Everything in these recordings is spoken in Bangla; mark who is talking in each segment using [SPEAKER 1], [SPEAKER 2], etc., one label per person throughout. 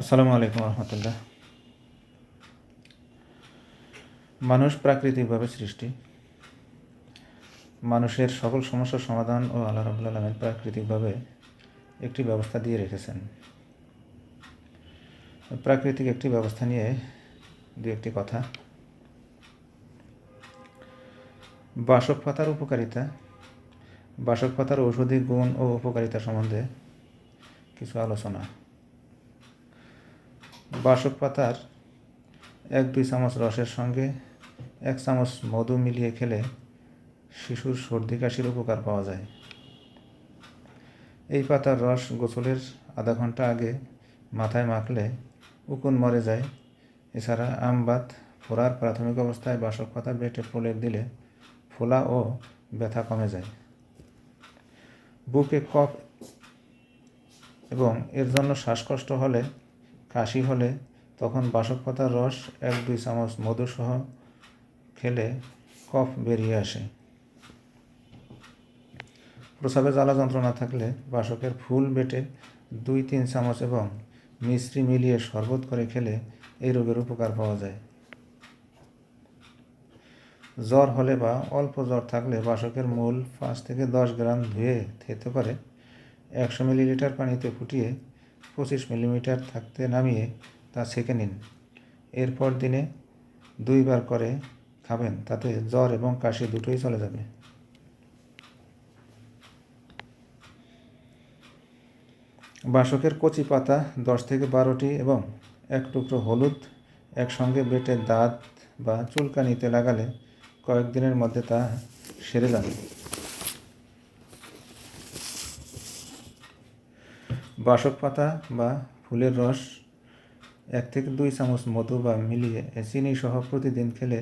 [SPEAKER 1] আসসালামু আলাইকুম রহমতুল্লাহ। মানুষ প্রাকৃতিকভাবে সৃষ্টি। মানুষের সকল সমস্যার সমাধান ও আল্লাহ রাবুল আলমের প্রাকৃতিকভাবে একটি ব্যবস্থা দিয়ে রেখেছেন। প্রাকৃতিক একটি ব্যবস্থা নিয়ে দু একটি কথা। বাসক পাতার উপকারিতা, বাসক পাতার ঔষধি গুণ ও উপকারিতা সম্বন্ধে কিছু আলোচনা। বাসক পাতার এক দুই চামচ রসের সঙ্গে এক চামচ মধু মিলিয়ে খেলে শিশুর সর্দি কাশির উপকার পাওয়া যায়। এই পাতার রস গোসলের আধা ঘণ্টা আগে মাথায় মাখলে উকুন মরে যায়। এছাড়া আমবাত ফোড়ার প্রাথমিক অবস্থায় বাসক পাতা বেটে প্রলেপ দিলে ফোলা ও ব্যথা কমে যায়। বুকে কফ এবং এর জন্য শ্বাসকষ্ট হলে কাশি হলে তখন বাসক পাতার রস, এক, দুই চামচ মধুসহ খেলে কফ বেরিয়ে আসে। প্রসাবে জ্বালা যন্ত্রণা থাকলে বাসকের ফুল বেটে দুই, তিন চামচ এবং মিশ্রি মিলিয়ে শরবত করে খেলে এই রোগের উপকার পাওয়া যায়। জ্বর হলে বা অল্প জ্বর থাকলে বাসকের মূল পাঁচ থেকে দশ গ্রাম ধুয়ে থেতে করে একশো মিলিলিটার পানিতে ফুটিয়ে পঁচিশ মিলিমিটার থাকতে নামিয়ে তা ছেঁকে নিন। এরপর দিনে দুইবার করে খাবেন, তাতে জ্বর এবং কাশি দুটোই চলে যাবে। বাসকের কচি পাতা দশ থেকে বারোটি এবং এক টুকরো হলুদ একসঙ্গে বেটে দাঁত বা চুলকানিতে লাগালে কয়েকদিনের মধ্যে তা সেরে যাবে। বাসক পাতা বা ফুলের রস এক থেকে দুই চামচ মধু বা মিলিয়ে চিনি সহ প্রতিদিন খেলে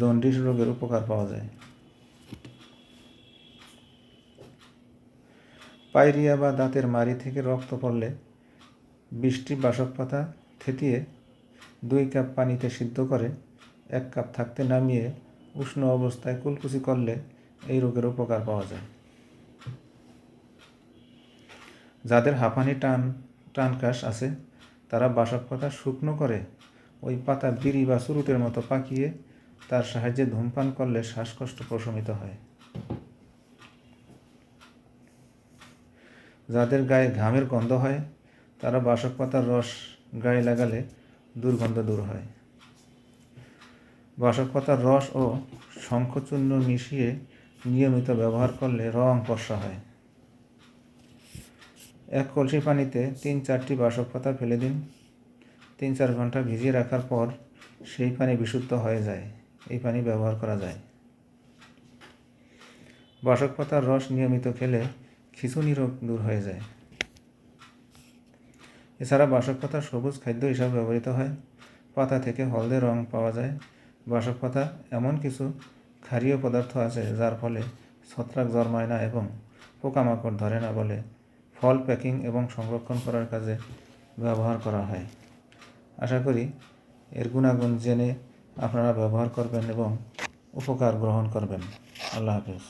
[SPEAKER 1] জন্ডিস রোগের উপকার পাওয়া যায়। পাইরিয়া বা দাঁতের মাড়ি থেকে রক্ত পড়লে বৃষ্টি বাসক পাতা থেতিয়ে দুই কাপ পানিতে সিদ্ধ করে এক কাপ থাকতে নামিয়ে উষ্ণ অবস্থায় কুলকুচি করলে এই রোগের উপকার পাওয়া যায়। যাদের হাঁপানি, টান টান কাশ আছে, তারা বাসক পাতা শুকনো করে ওই পাতা বিড়ি বা চুরুটের মতো পাকিয়ে তার সাহায্যে ধূমপান করলে শ্বাসকষ্ট প্রশমিত হয়। যাদের গায়ে ঘামের গন্ধ হয়, তারা বাসক পাতার রস গায়ে লাগালে দুর্গন্ধ দূর হয়। বাসক পাতার রস ও শঙ্খচূর্ণ মিশিয়ে নিয়মিত ব্যবহার করলে রং ফর্সা হয়। এক কলসি পানিতে তিন চারটি বাসক পাতা ফেলে দিন। তিন চার ঘণ্টা ভিজিয়ে রাখার পর সেই পানি বিশুদ্ধ হয়ে যায়। এই পানি ব্যবহার করা যায়। বাসক পাতার রস নিয়মিত খেলে খিচুনি রোগ দূর হয়ে যায়। এছাড়া বাসক পাতা সবুজ খাদ্য হিসাবে ব্যবহৃত হয়। পাতা থেকে হলদে রং পাওয়া যায়। বাসক পাতা এমন কিছু ক্ষারীয় পদার্থ আছে যার ফলে ছত্রাক জন্মায় না এবং পোকামাকড় ধরে না বলে ফল প্যাকিং এবং সংরক্ষণ করার কাজে ব্যবহার করা হয়। আশা করি এর গুণাগুণ জেনে আপনারা ব্যবহার করবেন এবং উপকার গ্রহণ করবেন। আল্লাহ হাফিজ।